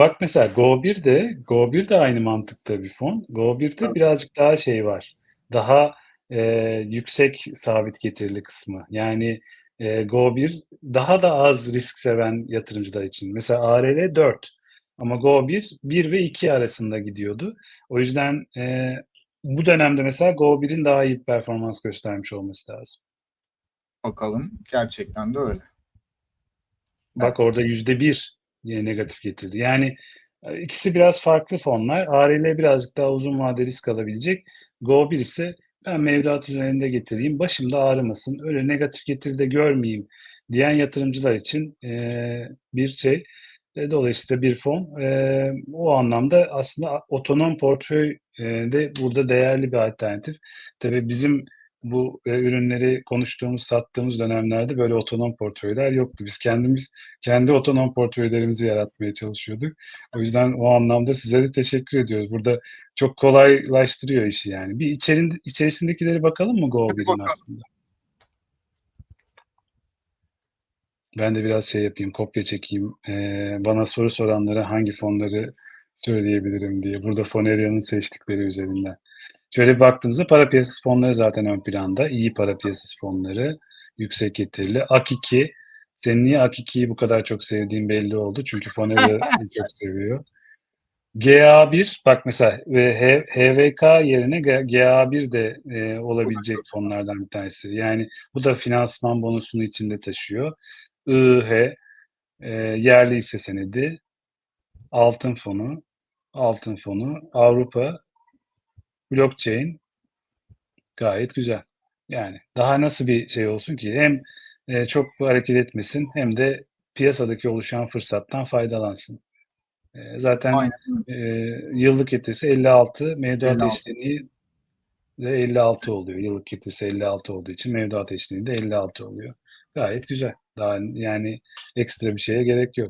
Bak mesela Go1 de Go1 de aynı mantıkta bir fon. Go1'de Tabii. birazcık daha şey var. Daha, eee, yüksek sabit getirili kısmı. Yani, eee, Go1 daha da az risk seven yatırımcılar için. Mesela ARR 4 ama Go1 1 ve 2 arasında gidiyordu. O yüzden, eee, bu dönemde mesela Go1'in daha iyi bir performans göstermiş olması lazım. Bakalım. Gerçekten de öyle. Bak orada %1 yine negatif getirdi. Yani, eee, ikisi biraz farklı fonlar. ARL birazcık daha uzun vade risk alabilecek. Go1 ise ben mevduat üzerinde getireyim, başım da ağrımasın, öyle negatif getiri de görmeyeyim diyen yatırımcılar için, eee, bir şey. Eee, dolayısıyla bir fon. Eee, o anlamda aslında otonom portföy, eee, de burada değerli bir alternatif. Tabii bizim bu, eee, ürünleri konuştuğumuz, sattığımız dönemlerde böyle otonom portföyler yoktu. Biz kendimiz kendi otonom portföylerimizi yaratmaya çalışıyorduk. O yüzden o anlamda size de teşekkür ediyoruz. Burada çok kolaylaştırıyor işi yani. Bir içerin içerisindekileri bakalım mı Hadi Go1'in bakalım. aslında? Ben de biraz şey yapayım, kopya çekeyim. Eee, bana soru soranlara hangi fonları söyleyebilirim diye. Burada Foneria'nın seçtikleri üzerinden. Şöyle baktığımızda para piyasası fonları zaten ön planda. İyi para piyasası fonları, yüksek getirili. AK2, senin niye AK2'yi bu kadar çok sevdiğin belli oldu. Çünkü Foneria çok seviyor. GA1 bak mesela ve HVK yerine G GA1 de, eee, olabilecek fonlardan bir tanesi. Yani bu da finansman bonusunu içinde taşıyor. IH, eee, yerli hisse senedi, altın fonu, altın fonu, Avrupa, blockchain gayet güzel. Yani daha nasıl bir şey olsun ki? Hem, eee, çok hareket etmesin hem de piyasadaki oluşan fırsattan faydalansın. Eee, zaten, Aynen eee, yıllık getirisi 56, mevduat 56. eşleniği de 56 oluyor. Yıllık getirisi 56 olduğu için mevduat eşleniği de 56 oluyor. Gayet güzel. Daha yani ekstra bir şeye gerek yok.